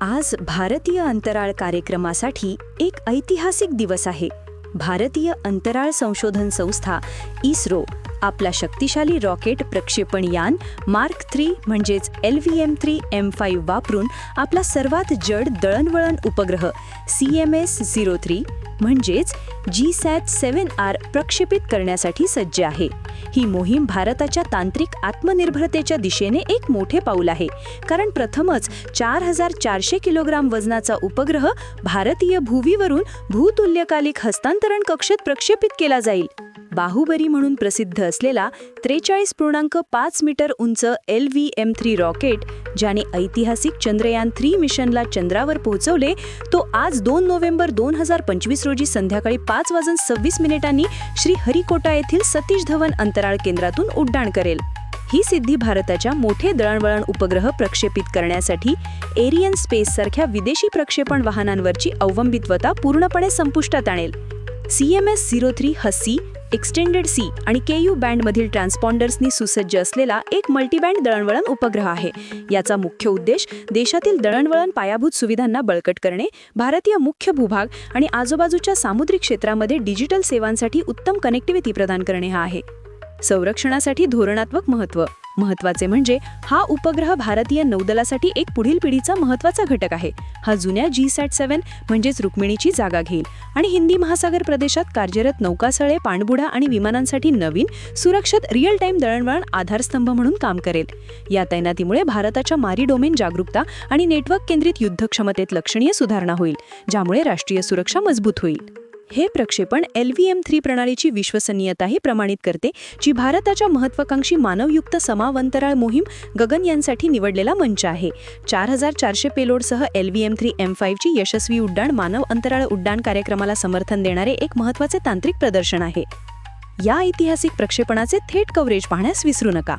आज भारतीय अंतराळ कार्यक्रमासाठी एक ऐतिहासिक दिवस आहे. भारतीय अंतराळ संशोधन संस्था इस्रो आपला शक्तिशाली रॉकेट प्रक्षेपण यान मार्क थ्री म्हणजेच L V M three M five वापरून आपला सर्वात जड दळणवळण उपग्रह C M S zero three म्हणजेच जी सॅट सेवन आर प्रक्षेपित करण्यासाठी सज्ज आहे. ही मोहीम भारताच्या तांत्रिक आत्मनिर्भरतेच्या दिशेने एक मोठे पाऊल आहे कारण प्रथमच चार हजार चारशे किलोग्राम वजनाचा उपग्रह भारतीय भूवीवरून भूतुल्यकालिक हस्तांतरण कक्षेत प्रक्षेपित केला जाईल. बाहुबली म्हणून प्रसिद्ध असलेला त्रेचाळीस पूर्णांक पाच मीटर उंच L V M three rocket ज्याने ऐतिहासिक चंद्रयान थ्री मिशनला चंद्रावर पोहोचवले तो आज दोन नोव्हेंबर दोन हजार पंचवीस रोजी संध्याकाळी पाच वाजून सव्वीस मिनिटांनी श्रीहरिकोटा येथील सतीश धवन अंतराळ केंद्रातून उड्डाण करेल. ही सिद्धी भारताच्या मोठे दळणवळण उपग्रह प्रक्षेपित करण्यासाठी एरियन स्पेस सारख्या विदेशी प्रक्षेपण वाहनांवरची अवलंबित्वता पूर्णपणे संपुष्टात आणेल. C M S zero three हस्सी एक्सटेंडेड सी आणि के यू बँडमधील ट्रान्सपॉन्डर्सनी सुसज्ज असलेला एक मल्टीबँड दळणवळण उपग्रह आहे. याचा मुख्य उद्देश देशातील दळणवळण पायाभूत सुविधांना बळकट करणे भारतीय मुख्य भूभाग आणि आजूबाजूच्या सामुद्रिक क्षेत्रामध्ये डिजिटल सेवांसाठी उत्तम कनेक्टिव्हिटी प्रदान करणे हा आहे. संरक्षणासाठी धोरणात्मक महत्त्व. महत्त्वाचे म्हणजे हा उपग्रह भारतीय नौदलासाठी एक पुढील पिढीचा महत्त्वाचा घटक आहे. हा जुन्या जी सॅट सेव्हन म्हणजेच रुक्मिणीची जागा घेईल आणि हिंदी महासागर प्रदेशात कार्यरत नौकासळे पाणबुडा आणि विमानांसाठी नवीन सुरक्षित रिअल टाइम दळणवळण आधारस्तंभ म्हणून काम करेल. या तैनातीमुळे भारताच्या मारी डोमेन जागरूकता आणि नेटवर्क केंद्रित युद्धक्षमतेत लक्षणीय सुधारणा होईल ज्यामुळे राष्ट्रीय सुरक्षा मजबूत होईल. हे प्रक्षेपण एल व्ही एम थ्री प्रणालीची विश्वसनीयताही प्रमाणित करते जी भारताच्या महत्वाकांक्षी मानवयुक्त समावंतराळ मोहीम गगन यांसाठी निवडलेला मंच आहे. चार हजार चारशे पेलोडसह L V M three M फाईव्हची यशस्वी उड्डाण मानव अंतराळ उड्डाण कार्यक्रमाला समर्थन देणारे एक महत्त्वाचे तांत्रिक प्रदर्शन आहे. या ऐतिहासिक प्रक्षेपणाचे थेट कव्हरेज पाहण्यास विसरू नका.